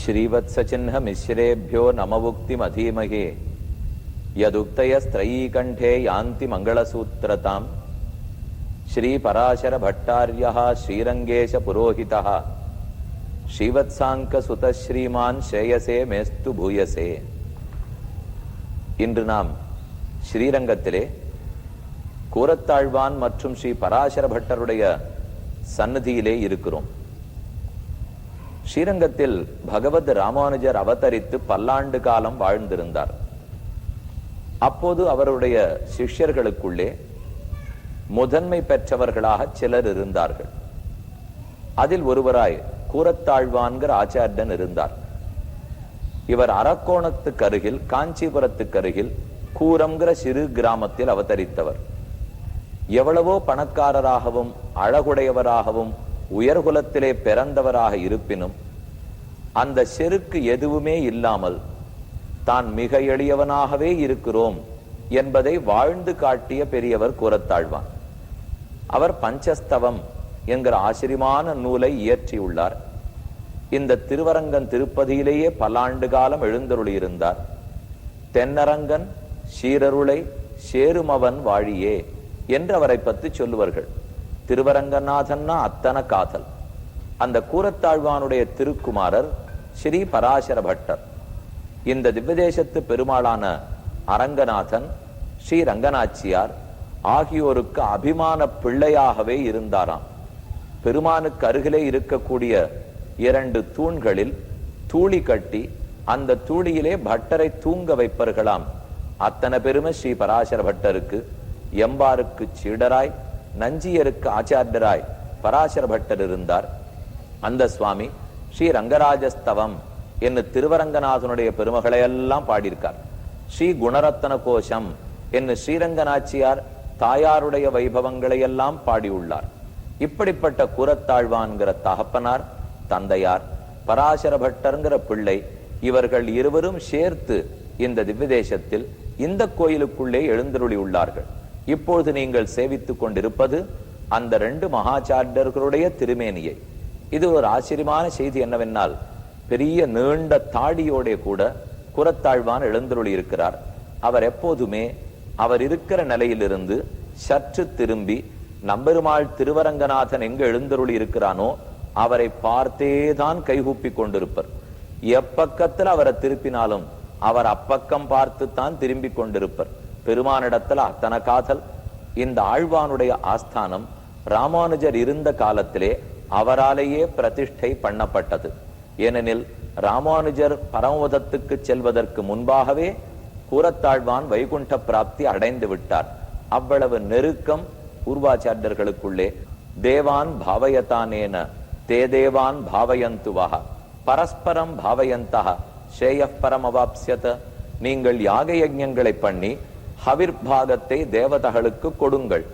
श्रीवत्सचिह्नमिश्रेभ्यो नमवुक्तिमधीमहे यदुक्तयस्त्रयीकण्ठे यान्ति मङ्गलसूत्रताम् श्रीपराशरभट्टार्यः श्रीरङ्गेशपुरोहितः ஸ்ரீவத்சாங்க ஸ்ரீமான் ஸ்ரேயசே மேஸ்து பூயசே இன்று நாம் ஸ்ரீரங்கத்திலே கூரத்தாழ்வான் மற்றும் ஸ்ரீ பராசர பட்டருடைய சன்னதியிலே இருக்கிறோம் ஸ்ரீரங்கத்தில் பகவத் ராமானுஜர் அவதரித்து பல்லாண்டு காலம் வாழ்ந்திருந்தார். அப்போது அவருடைய சிஷ்யர்களுக்குள்ளே முதன்மை பெற்றவர்களாக சிலர் இருந்தார்கள். அதில் ஒருவராய் கூரத்தாழ்வான்கிற ஆச்சாரியன் இருந்தார். இவர் அரக்கோணத்துக்கு அருகில் காஞ்சிபுரத்துக்கு அருகில் கூரம்ங்கிற சிறு கிராமத்தில் அவதரித்தவர். எவ்வளவோ பணக்காரராகவும் அழகுடையவராகவும் உயர்குலத்திலே பிறந்தவராக இருப்பினும் அந்த செருக்கு எதுவுமே இல்லாமல் தான் மிக எளியவனாகவே இருக்கிறோம் என்பதை வாழ்ந்து காட்டிய பெரியவர் கூறத்தாழ்வான். அவர் பஞ்சஸ்தவம் என்கிற ஆச்சரியமான நூலை இயற்றியுள்ளார். இந்த திருவரங்கன் திருப்பதியிலேயே பல ஆண்டு காலம் எழுந்தருளியிருந்தார். தென்னரங்கன் சீரருளை சேருமவன் வாழியே என்று அவரை பற்றி சொல்லுவார்கள். திருவரங்கநாதன்னா அத்தனை காதல். அந்த கூரத்தாழ்வானுடைய திருக்குமாரர் ஸ்ரீ பராசர பட்டர் இந்த திவ்யதேசத்து பெருமாளான அரங்கநாதன் ஸ்ரீ ரங்கநாச்சியார் ஆகியோருக்கு அபிமான பிள்ளையாகவே இருந்தாராம். பெருமானுக்கு அருகிலே இருக்கக்கூடிய இரண்டு தூண்களில் தூளி கட்டி அந்த தூளியிலே பட்டரை தூங்க வைப்பார்களாம். அத்தனை பெருமை ஸ்ரீ பராசர பட்டருக்கு எம்பாருக்கு சீடராய் நஞ்சியருக்கு ஆச்சாரியராய் பராசர பட்டர் இருந்தார் அந்த சுவாமி ஸ்ரீ ரங்கராஜஸ்தவம் என்று திருவரங்கநாதனுடைய பெருமகளை எல்லாம் பாடியிருக்கார். ஸ்ரீ குணரத்ன கோஷம் என்று ஸ்ரீரங்கநாச்சியார் தாயாருடைய வைபவங்களை எல்லாம் பாடியுள்ளார். இப்படிப்பட்ட கூரத்தாழ்வான்கிற தகப்பனார் தந்தையார் பராசர பட்டருங்கிற பிள்ளை இவர்கள் இருவரும் சேர்த்து இந்த திவ்யதேசத்தில் இந்த கோயிலுக்குள்ளே எழுந்தருளி உள்ளார்கள் இப்பொழுது நீங்கள் சேவித்துக் கொண்டிருப்பது அந்த ரெண்டு மகாச்சாரியர்களுடைய திருமேனியை. இது ஒரு ஆச்சரியமான செய்தி என்னவென்னால் பெரிய நீண்ட தாடியோட கூட குரத்தாழ்வான் எழுந்தருளி இருக்கிறார். அவர் எப்போதுமே அவர் இருக்கிற நிலையிலிருந்து சற்று திரும்பி நம்பெருமாள் திருவரங்கநாதன் எங்க எழுந்தருளி இருக்கிறானோ அவரை பார்த்தே தான் கைகூப்பி கொண்டிருப்பர். எப்பக்கத்தில் அவரை திருப்பினாலும் அவர் அப்பக்கம் பார்த்து தான் திரும்பி கொண்டிருப்பர். பெருமானிடத்துல அத்தனை காதல். இந்த ஆழ்வானுடைய ஆஸ்தானம் ராமானுஜர் இருந்த காலத்திலே அவராலேயே பிரதிஷ்டை பண்ணப்பட்டது. ஏனெனில் ராமானுஜர் பரமவதத்துக்கு செல்வதற்கு முன்பாகவே கூரத்தாழ்வான் வைகுண்ட பிராப்தி அடைந்து விட்டார். அவ்வளவு நெருக்கம் பூர்வாச்சாரியர்களுக்குள்ளே தேவான் பாவயத்தானேன தே தேவான் பாவயந்துவா பரஸ்பரம் பாவயந்தா ஸ்ரேய பரமவாப்சியத நீங்கள் யாக யஜ்ஞங்களை பண்ணி ஹவிர்பாகத்தை தேவதகளுக்கு கொடுங்கள்.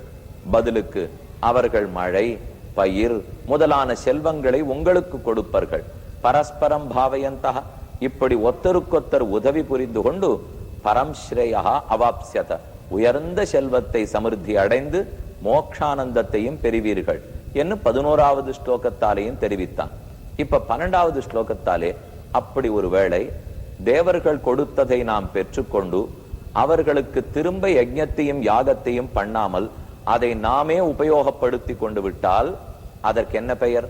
பதிலுக்கு அவர்கள் மழை பயிர் முதலான செல்வங்களை உங்களுக்கு கொடுப்பார்கள். பரஸ்பரம் பாவயந்தா இப்படி ஒத்தருக்கொத்தர் உதவி புரிந்து கொண்டு பரம் ஸ்ரேயா அவாப்சியத உயர்ந்த செல்வத்தை சமிருத்தி அடைந்து மோக்ஷானந்தத்தையும் பெறுவீர்கள் என்று பதினோராவது ஸ்லோகத்தாலேயும் தெரிவித்தான். இப்ப பன்னெண்டாவது ஸ்லோகத்தாலே அப்படி ஒரு வேளை தேவர்கள் கொடுத்ததை நாம் பெற்றுக்கொண்டு அவர்களுக்கு திரும்ப யஜ்ஞத்தையும் யாகத்தையும் பண்ணாமல் அதை நாமே உபயோகப்படுத்தி கொண்டு விட்டால் அதற்கு என்ன பெயர்?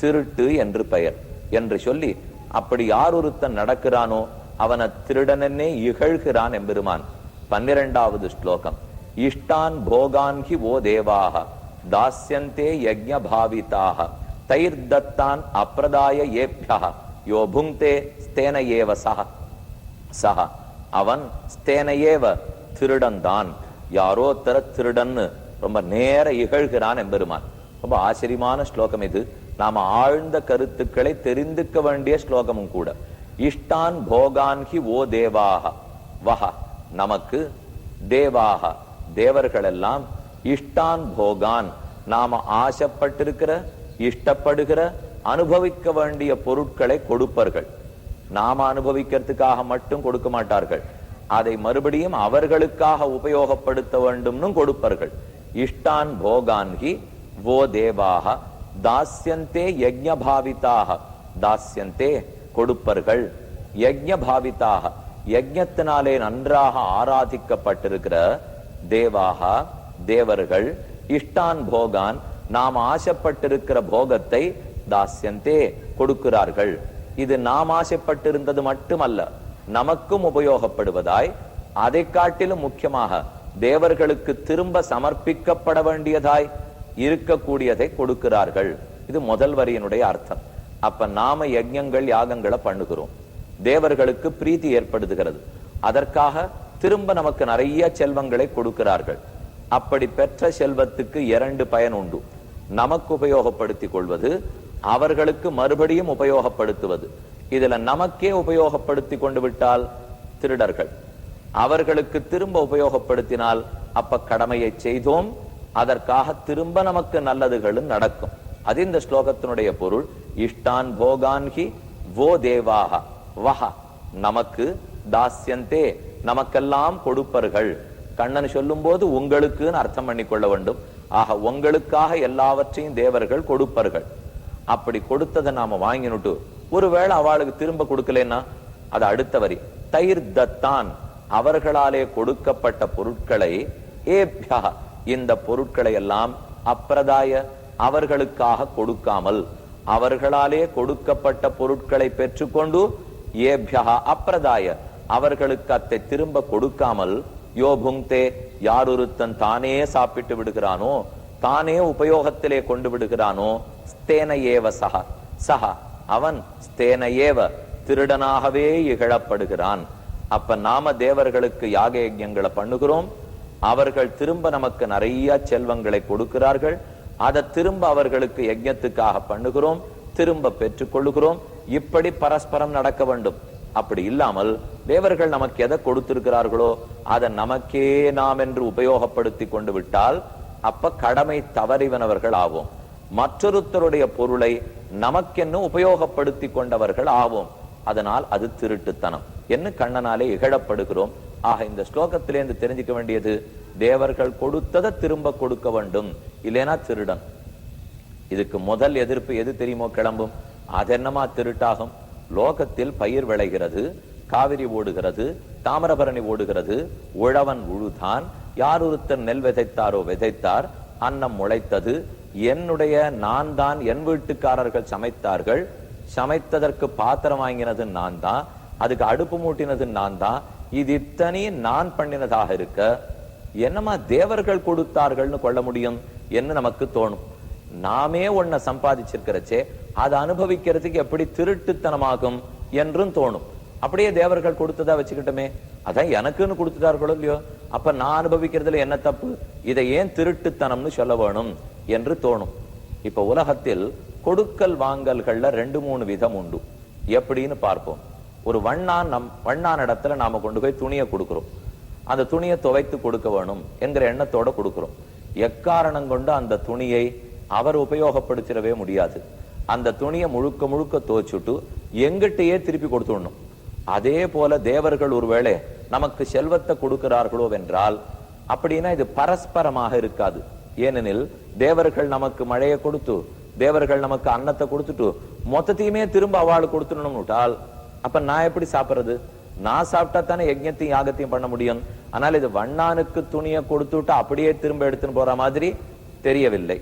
திருட்டு என்று பெயர். என்று சொல்லி அப்படி யார் ஒருத்தன் நடக்கிறானோ அவனை திருடனே இகழ்கிறான் எம்பெருமான். பன்னிரெண்டாவது ஸ்லோகம். இஷ்டான் போகான் ஹி ஓ தேவாக தாஸ்யந்தே யஜ்ய பாவிதாக தைர் தத்தான் அப்பிரதாய ஏபியா யோ ஸ்தேன ஏவ சஹ. சஹ. அவன் ஸ்தேனையேவ திருடன் தான் யாரோ தர திருடன்னு ரொம்ப நேர இகழ்கிறான் எம்பெருமான். ரொம்ப ஆச்சரியமான ஸ்லோகம் இது. நாம ஆழ்ந்த கருத்துக்களை தெரிந்துக்க வேண்டிய ஸ்லோகமும் கூட. இஷ்டான் போகான் ஹி ஓ தேவாக வஹ. நமக்கு தேவாக தேவர்கள் எல்லாம் இஷ்டான் போகான். நாம ஆசைப்பட்டிருக்கிற இஷ்டப்படுகிற அனுபவிக்க வேண்டிய பொருட்களை கொடுப்பார்கள். நாம அனுபவிக்கிறதுக்காக மட்டும் கொடுக்க மாட்டார்கள். அதை மறுபடியும் அவர்களுக்காக உபயோகப்படுத்த வேண்டும்னு கொடுப்பார்கள். இஷ்டான் போகான்கி ஓ தேவாக தாஸ்யந்தே யஜ்ஞபாவிதாக தாஸ்யந்தே கொடுப்பர்கள். யஜ்ஞ பாவிதாக யஜ்ஞத்தினாலே நன்றாக ஆராதிக்கப்பட்டிருக்கிற தேவாக தேவர்கள் இஷ்டான் போகான் நாம் ஆசைப்பட்டிருக்கிற போகத்தை தாஸ்யந்தே கொடுக்கிறார்கள். இது நாம் ஆசைப்பட்டிருந்தது மட்டுமல்ல நமக்கும் உபயோகப்படுவதாய் அதை காட்டிலும் முக்கியமாக தேவர்களுக்கு திரும்ப சமர்ப்பிக்கப்பட வேண்டியதாய் இருக்கக்கூடியதை கொடுக்கிறார்கள். இது முதல் வரியினுடைய அர்த்தம். அப்ப நாம யஜ்யங்கள் யாகங்களை பண்ணுகிறோம். தேவர்களுக்கு பிரீத்தி ஏற்படுத்துகிறது அதற்காக திரும்ப நமக்கு நிறைய செல்வங்களை கொடுக்கிறார்கள். அப்படி பெற்ற செல்வத்துக்கு இரண்டு பயன் உண்டு. நமக்கு உபயோகப்படுத்திக் கொள்வது அவர்களுக்கு மறுபடியும் உபயோகப்படுத்துவது. இதுல நமக்கே உபயோகப்படுத்தி கொண்டு விட்டால் திருடர்கள். அவர்களுக்கு திரும்ப உபயோகப்படுத்தினால் அப்ப கடமையை செய்தோம். அதற்காக திரும்ப நமக்கு நல்லதுகளும் நடக்கும். அது இந்த ஸ்லோகத்தினுடைய பொருள். இஷ்டான் போகான்ஹி வோ தேவாக வஹ. நமக்கு தாஸ்யந்தே. நமக்கெல்லாம் கொடுப்பர்கள். கண்ணன் சொல்லும்போது உங்களுக்குன்னு அர்த்தம் பண்ணிக்கொள்ள வேண்டும். ஆக உங்களுக்காக எல்லாவற்றையும் தேவர்கள் கொடுப்பர்கள். அப்படி கொடுத்ததை நாம வாங்கினுட்டு ஒருவேளை அவளுக்கு திரும்ப கொடுக்கலன்னா அது அடுத்த வரி. தயிர் தத்தான் அவர்களாலே கொடுக்கப்பட்ட பொருட்களை ஏப்யா இந்த பொருட்களை எல்லாம் அப்பிரதாய அவர்களுக்காக கொடுக்காமல் அவர்களாலே கொடுக்கப்பட்ட பொருட்களை பெற்றுக்கொண்டு ஏபியா அப்பிரதாய அவர்களுக்கு அத்தை திரும்ப கொடுக்காமல் யோ புங்தே யாரொருத்தன் தானே சாப்பிட்டு விடுகிறானோ தானே உபயோகத்திலே கொண்டு விடுகிறானோ ஸ்தேன ஏவ சக சஹ அவன் ஸ்தேன ஏவ திருடனாகவே இகழப்படுகிறான். அப்ப நாம தேவர்களுக்கு யாக யஜ்ஞங்களை பண்ணுகிறோம். அவர்கள் திரும்ப நமக்கு நிறைய செல்வங்களை கொடுக்கிறார்கள். அதை திரும்ப அவர்களுக்கு யஜ்யத்துக்காக பண்ணுகிறோம். திரும்ப பெற்றுக்கொள்ளுகிறோம். இப்படி பரஸ்பரம் நடக்க வேண்டும். அப்படி இல்லாமல் தேவர்கள் நமக்கு எதை கொடுத்திருக்கிறார்களோ அதை நமக்கே நாம் என்று உபயோகப்படுத்தி கொண்டு விட்டால் அப்ப கடமை தவறிவனவர்கள் ஆவோம். மற்றொருத்தருடைய பொருளை நமக்கென்னு உபயோகப்படுத்தி கொண்டவர்கள் ஆவோம். அதனால் அது திருட்டுத்தனம். என்ன கண்ணனாலே இகழப்படுகிறோம். ஆக இந்த ஸ்லோகத்திலேருந்து தெரிஞ்சுக்க வேண்டியது தேவர்கள் கொடுத்ததை திரும்ப கொடுக்க வேண்டும். இல்லைனா திருடன். இதுக்கு முதல் எதிர்ப்பு எது தெரியுமோ கிளம்பும். அது என்னமா திருட்டாகும்? லோகத்தில் பயிர் விளைகிறது காவிரி ஓடுகிறது தாமிரபரணி ஓடுகிறது உழவன் உழுதான் யார் ஒருத்தர் நெல் விதைத்தாரோ விதைத்தார் அன்னம் முளைத்தது. என்னுடைய நான் தான் என் வீட்டுக்காரர்கள் சமைத்தார்கள். சமைத்ததற்கு பாத்திரம் வாங்கினது நான் தான். அதுக்கு அடுப்பு மூட்டினது நான் தான். இது இத்தனையும் நான் பண்ணினதாக இருக்க என்னமா தேவர்கள் கொடுத்தார்கள்னு கொள்ள முடியும் என்று நமக்கு தோணும். நாமே ஒன்ன சம்பாதிச்சிருக்கிறச்சே அதை அனுபவிக்கிறதுக்கு எப்படி திருட்டுத்தனமாகும் என்றும் தோணும். அப்படியே தேவர்கள் கொடுத்ததா வச்சுக்கிட்டோமே. அதான் எனக்குன்னு கொடுத்துட்டார்களோ இல்லையோ? அப்ப நான் அனுபவிக்கிறதுல என்ன தப்பு? இதை ஏன் திருட்டுத்தனம்னு சொல்ல வேணும் என்று தோணும். இப்ப உலகத்தில் கொடுக்கல் வாங்கல்கள்ல ரெண்டு மூணு விதம் உண்டு. எப்படின்னு பார்ப்போம். ஒரு வண்ணான் நம் வண்ணான் இடத்துல நாம கொண்டு போய் துணியை கொடுக்கிறோம். அந்த துணியை துவைத்து கொடுக்க வேணும் என்கிற எண்ணத்தோட கொடுக்கிறோம். எக்காரணம் கொண்டு அந்த துணியை அவர் உபயோகப்படுத்திடவே முடியாது. அந்த துணியை முழுக்க முழுக்க துவைச்சுட்டு எங்கிட்டயே திருப்பி கொடுத்துடணும். அதே போல தேவர்கள் ஒருவேளை நமக்கு செல்வத்தை கொடுக்கிறார்களோ என்றால் அப்படின்னா இது பரஸ்பரமாக இருக்காது. ஏனெனில் தேவர்கள் நமக்கு மழையை கொடுத்து தேவர்கள் நமக்கு அன்னத்தை கொடுத்துட்டு மொத்தத்தையுமே திரும்ப அவளுக்கு கொடுத்துடணும்னுட்டால் அப்ப நான் எப்படி சாப்பிடுறது? நான் சாப்பிட்டா தானே யஜ்ஞத்தையும் யாகத்தையும் பண்ண முடியும். ஆனால் இது வண்ணானுக்கு துணியை கொடுத்துட்டு அப்படியே திரும்ப எடுத்துன்னு போற மாதிரி தெரியவில்லை.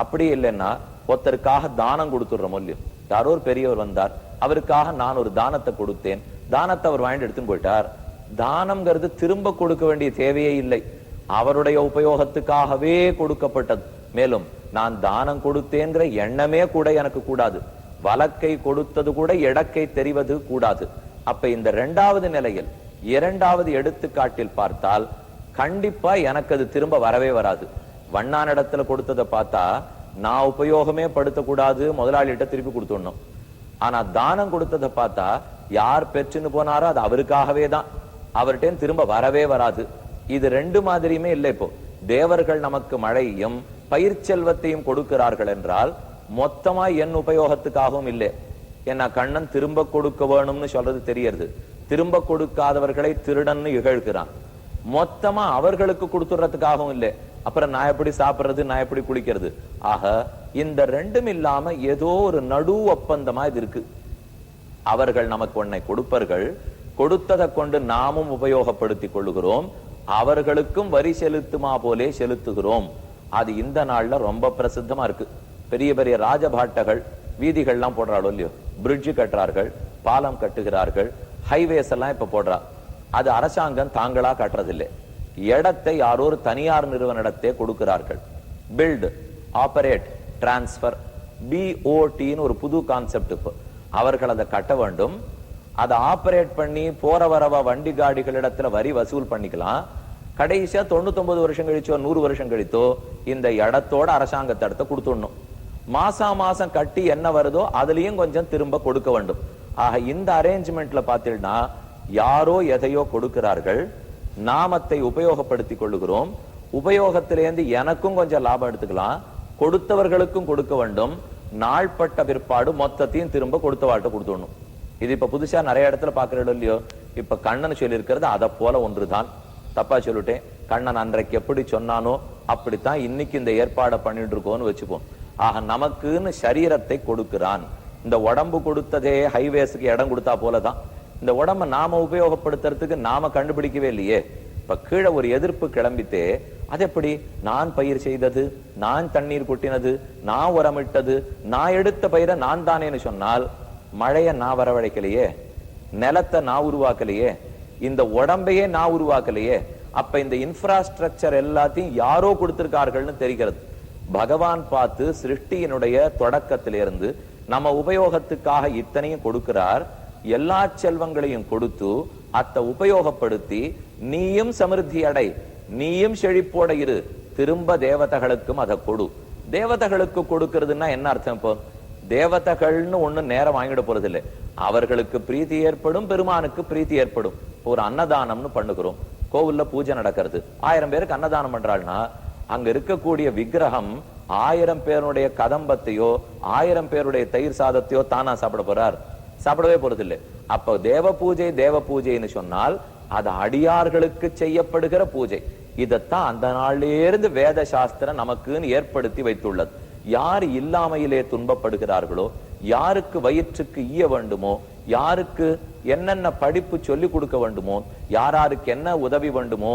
அப்படி இல்லைன்னா ஒருத்தருக்காக தானம் கொடுத்துடுறோம் இல்லையோ யாரோ ஒரு பெரியவர் வந்தார். அவருக்காக நான் ஒரு தானத்தை கொடுத்தேன். தானத்தை அவர் வாங்கிட்டு எடுத்துன்னு போயிட்டார். தானம்ங்கிறது திரும்ப கொடுக்க வேண்டிய தேவையே இல்லை. அவருடைய உபயோகத்துக்காகவே கொடுக்கப்பட்டது. மேலும் நான் தானம் கொடுத்தேங்கிற எண்ணமே கூட எனக்கு கூடாது. வழக்கை கொடுத்தது கூட எடக்கை தெரிவது கூடாது. அப்ப இந்த இரண்டாவது நிலையில் இரண்டாவது எடுத்துக்காட்டில் பார்த்தால் கண்டிப்பா எனக்கு அது திரும்ப வரவே வராது. வண்ணான் இடத்துல கொடுத்ததை பார்த்தா நான் உபயோகமே படுத்தக்கூடாது முதலாளிகிட்ட திருப்பி கொடுத்துடணும். ஆனா தானம் கொடுத்ததை பார்த்தா யார் பெற்றுன்னு போனாரோ அது அவருக்காகவே தான். அவர்கிட்ட திரும்ப வரவே வராது. இது ரெண்டு மாதிரியுமே இல்லை இப்போ. தேவர்கள் நமக்கு மழையும் பயிர் செல்வத்தையும் கொடுக்கிறார்கள் என்றால் மொத்தமா என் உபயோகத்துக்காகவும் இல்லை. என்ன கண்ணன் திரும்ப கொடுக்க வேணும்னு சொல்றது தெரியறது. திரும்ப கொடுக்காதவர்களை திருடன்னு இகழ்கிறான். மொத்தமா அவர்களுக்கு கொடுத்துறதுக்காகவும் இல்லை. அப்புறம் நான் எப்படி சாப்பிடுறது நான் எப்படி குளிக்கிறது? ஆக இந்த ரெண்டும் இல்லாம ஏதோ ஒரு நடு ஒப்பந்தமா இது இருக்கு. அவர்கள் நமக்கு ஒன்னை கொடுப்பர்கள். கொடுத்ததை கொண்டு நாமும் உபயோகப்படுத்திக் கொள்ளுகிறோம். அவர்களுக்கும் வரி செலுத்துமா போலே செலுத்துகிறோம். அது இந்த நாள்ல ரொம்ப பிரசித்தமா இருக்கு. பெரிய பெரிய ராஜபாட்டகள் வீதிகள்லாம் போடுறாளோ இல்லையோ? பிரிட்ஜ் கட்டுறார்கள் பாலம் கட்டுகிறார்கள் ஹைவேஸ் எல்லாம் இப்ப போடுறா. அது அரசாங்கம் தாங்களா கட்டுறதில்லை. இடத்தை யாரோ ஒரு தனியார் நிறுவனத்தை கொடுக்கிறார்கள். பில்டு ஆபரேட் டிரான்ஸ்பர் பிஓடின்னு ஒரு புது கான்செப்ட் இப்போ. அவர்கள் அதை கட்ட வேண்டும். அதை ஆபரேட் பண்ணி போற வரவ வண்டி காடிகள் இடத்துல வரி வசூல் பண்ணிக்கலாம். கடைசியா தொண்ணூத்தொன்பது வருஷம் கழிச்சோ நூறு வருஷம் கழித்தோ இந்த இடத்தோட அரசாங்கத்தை இடத்த கொடுத்துடணும். மாசா மாசம் கட்டி என்ன வருதோ அதுலயும் கொஞ்சம் திரும்ப கொடுக்க வேண்டும். ஆக இந்த அரேஞ்ச்மெண்ட்ல பாத்தீங்கன்னா யாரோ எதையோ கொடுக்கிறார்கள். நாமத்தை உபயோகப்படுத்திக் கொள்ளுகிறோம். உபயோகத்திலேருந்து எனக்கும் கொஞ்சம் லாபம் எடுத்துக்கலாம். கொடுத்தவர்களுக்கும் கொடுக்க வேண்டும். நாள்பட்ட பிற்பாடு மொத்தத்தையும் திரும்ப கொடுத்த வாழ்க்கை கொடுத்துடணும். இது இப்ப புதுசா நிறைய இடத்துல பாக்குறோம் இல்லையோ இப்ப கண்ணன் சொல்லியிருக்கிறது அதை போல ஒன்றுதான். தப்பா சொல்லிட்டேன். கண்ணன் அன்றைக்கு எப்படி சொன்னானோ அப்படித்தான் இன்னைக்கு இந்த ஏற்பாடை பண்ணிட்டு இருக்கோம்னு வச்சுப்போம். ஆக நமக்குன்னு சரீரத்தை கொடுக்கிறான். இந்த உடம்பு கொடுத்ததே ஹைவேஸ்க்கு இடம் கொடுத்தா போலதான். இந்த உடம்ப நாம உபயோகப்படுத்துறதுக்கு நாம கண்டுபிடிக்கவே இல்லையே. இப்ப கீழே ஒரு எதிர்ப்பு கிளம்பித்தே அது எப்படி? நான் பயிர் செய்தது நான் தண்ணீர் கொட்டினது நான் உரமிட்டது நான் எடுத்த பயிரை நான் தானேன்னு சொன்னால் மழையை நான் வரவழைக்கலையே? நிலத்தை நான் உருவாக்கலையே? இந்த உடம்பையே நான் உருவாக்கலையே? அப்ப இந்த இன்ஃப்ராஸ்ட்ரக்சர் எல்லாத்தையும் யாரோ கொடுத்திருக்கார்கள்னு தெரிகிறது. பகவான் பார்த்து சிருஷ்டியினுடைய தொடக்கத்திலிருந்து நம்ம உபயோகத்துக்காக இத்தனையும் கொடுக்கிறார். எல்லா செல்வங்களையும் கொடுத்து அத்தை உபயோகப்படுத்தி நீயும் சமிருத்தி அடை நீயும் செழிப்போட இரு. திரும்ப தேவதைகளுக்கும் அதை கொடு. தேவதைகளுக்கு கொடுக்கறதுன்னா என்ன அர்த்தம் இப்போ? தேவதைகள்னு ஒண்ணு நேரம் வாங்கிட போறது இல்லை அவர்களுக்கு பிரீத்தி ஏற்படும் பெருமானுக்கு பிரீத்தி ஏற்படும். ஒரு அன்னதானம்னு பண்ணுகிறோம். கோவில்ல பூஜை நடக்கிறது. ஆயிரம் பேருக்கு அன்னதானம் பண்றாள்னா அங்க இருக்கக்கூடிய விக்கிரகம் ஆயிரம் பேருடைய கதம்பத்தையோ ஆயிரம் பேருடைய தயிர் சாதத்தையோ தானா சாப்பிட போறார். சாப்பிடவே போறதில்லை. அப்ப தேவ பூஜை தேவ பூஜைன்னு சொன்னால் அது அடியார்களுக்கு செய்யப்படுகிற பூஜை. இதத்தான் அந்த நாளிலிருந்து வேத சாஸ்திரம் நமக்குன்னு ஏற்படுத்தி வைத்துள்ளது. யார் இல்லாமையிலே துன்பப்படுகிறார்களோ யாருக்கு வயிற்றுக்கு ஈய வேண்டுமோ யாருக்கு என்னென்ன படிப்பு சொல்லி கொடுக்க வேண்டுமோ யாராருக்கு என்ன உதவி வேண்டுமோ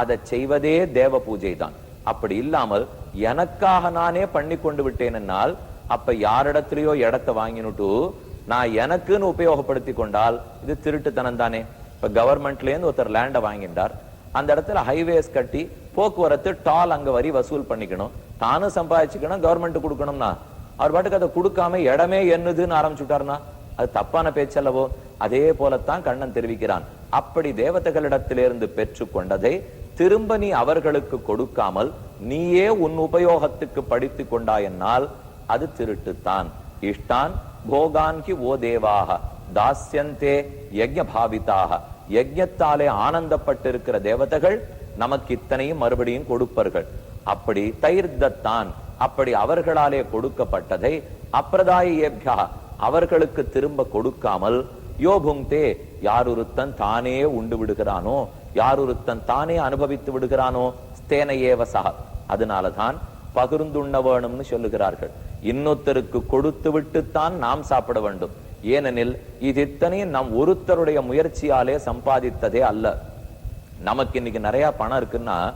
அதை செய்வதே தேவ பூஜை தான். அப்படி இல்லாமல் எனக்காக நானே பண்ணி கொண்டு விட்டேன் என்னால் அப்ப யாரிடத்திலேயோ இடத்தை வாங்கினுட்டு நான் எனக்குன்னு உபயோகப்படுத்தி கொண்டால் இது திருட்டுத்தனம் தானே இப்ப கவர்மெண்ட்லேருந்து ஒருத்தர் லேண்ட வாங்கிட்டார். அந்த இடத்துல ஹைவேஸ் கட்டி போக்குவரத்து டால் அங்க வரி வசூல் பண்ணிக்கணும். தானும் சம்பாதிச்சுக்கணும் கவர்மெண்ட் கொடுக்கணும்னா. அவர் பாட்டுக்கு அதை கொடுக்காம இடமே என்னதுன்னு ஆரம்பிச்சுட்டாருன்னா அது தப்பான பேச்சல்லவோ? அதே போலத்தான் கண்ணன் தெரிவிக்கிறான். அப்படி தேவதைகளிடத்திலிருந்து பெற்று கொண்டதை திரும்ப நீ அவர்களுக்கு கொடுக்காமல் நீயே உன் உபயோகத்துக்கு படித்து கொண்டாயென்னால் அது திருட்டுத்தான். இஷ்டான் போகான்கி ஓ தேவாக தாஸ்யந்தே யஜ்ய பாவிதாக யஜ்யத்தாலே ஆனந்தப்பட்டிருக்கிற தேவதைகள் நமக்கு இத்தனையும் மறுபடியும் கொடுப்பார்கள். அப்படி தைர்தத்தான் அப்படி அவர்களாலே கொடுக்கப்பட்டதை அப்பிரதாயேபியா அவர்களுக்கு திரும்ப கொடுக்காமல் யோபுங்தே யாரொருத்தன் தானே உண்டு விடுகிறானோ யாரொருத்தன் தானே அனுபவித்து விடுகிறானோ ஸ்தேனையேவசா அதனாலதான் பகிர்ந்துண்ண வேணும்னு சொல்லுகிறார்கள். இன்னொருத்தருக்கு கொடுத்து விட்டுத்தான் நாம் சாப்பிட வேண்டும். ஏனெனில் இது இத்தனையும் நம் ஒருத்தருடைய முயற்சியாலே சம்பாதித்ததே அல்ல. நமக்கு இன்னைக்கு நிறைய பணம் இருக்குன்னா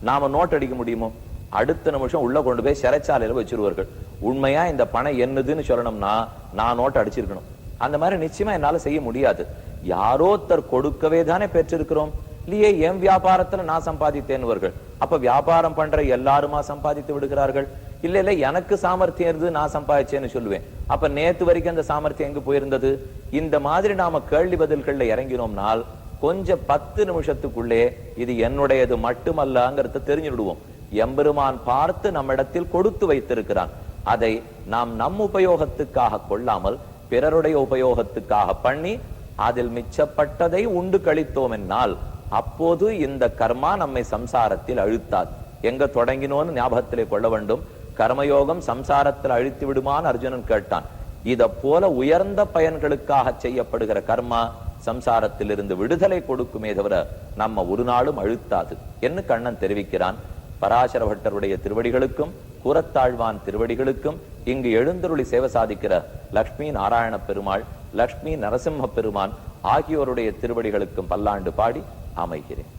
நாம நோட் அடிக்க முடியுமோ? அடுத்த நிமிஷம் உள்ள கொண்டு போய் சிறைச்சாலையில வச்சிருவார்கள். உண்மையா இந்த பணம் என்னதுன்னு சொல்லணும்னா நான் நோட் அடிச்சிருக்கணும். அந்த மாதிரி நிச்சயமா என்னால செய்ய முடியாது. யாரோத்தர் கொடுக்கவே தானே பெற்றிருக்கிறோம். இல்லையே என் வியாபாரத்துல நான் சம்பாதித்தேன்வர்கள் அப்ப வியாபாரம் பண்ற எல்லாருமா சம்பாதித்து விடுகிறார்கள்? இல்ல இல்ல எனக்கு சாமர்த்தியம் இருந்தது நான் சம்பாதிச்சேன்னு சொல்லுவேன். அப்ப நேத்து வரைக்கும் அந்த சாமர்த்தியம் எங்க போயிருந்தது? இந்த மாதிரி நாம கேள்வி பதில்கள்ல இறங்கினோம்னால் கொஞ்சம் பத்து நிமிஷத்துக்குள்ளே இது என்னுடையது மட்டுமல்லங்கிறத தெரிஞ்சுடுவோம். எம்பெருமான் பார்த்து நம்மிடத்தில் கொடுத்து வைத்திருக்கிறான். அதை நாம் நம் உபயோகத்துக்காக கொள்ளாமல் பிறருடைய உபயோகத்துக்காக பண்ணி அதில் மிச்சப்பட்டதை உண்டு கழித்தோம் என்னால் அப்போது இந்த கர்மா நம்மை சம்சாரத்தில் அழுத்தாது. எங்க தொடங்கினோன்னு ஞாபகத்திலே கொள்ள வேண்டும். கர்மயோகம் சம்சாரத்தில் அழித்து விடுமான் அர்ஜுனன் கேட்டான். இத போல உயர்ந்த பயன்களுக்காக செய்யப்படுகிற கர்மா சம்சாரத்திலிருந்து விடுதலை கொடுக்குமே தவிர நம்ம ஒரு நாளும் அழுத்தாது. என்று கண்ணன் தெரிவிக்கிறான்? பராசர பட்டருடைய திருவடிகளுக்கும் கூறத்தாழ்வான் திருவடிகளுக்கும் இங்கு எழுந்தருளி சேவை சாதிக்கிற லக்ஷ்மி நாராயண பெருமாள் லக்ஷ்மி நரசிம்ம பெருமான் ஆகியோருடைய திருவடிகளுக்கும் பல்லாண்டு பாடி அமைகிறேன்.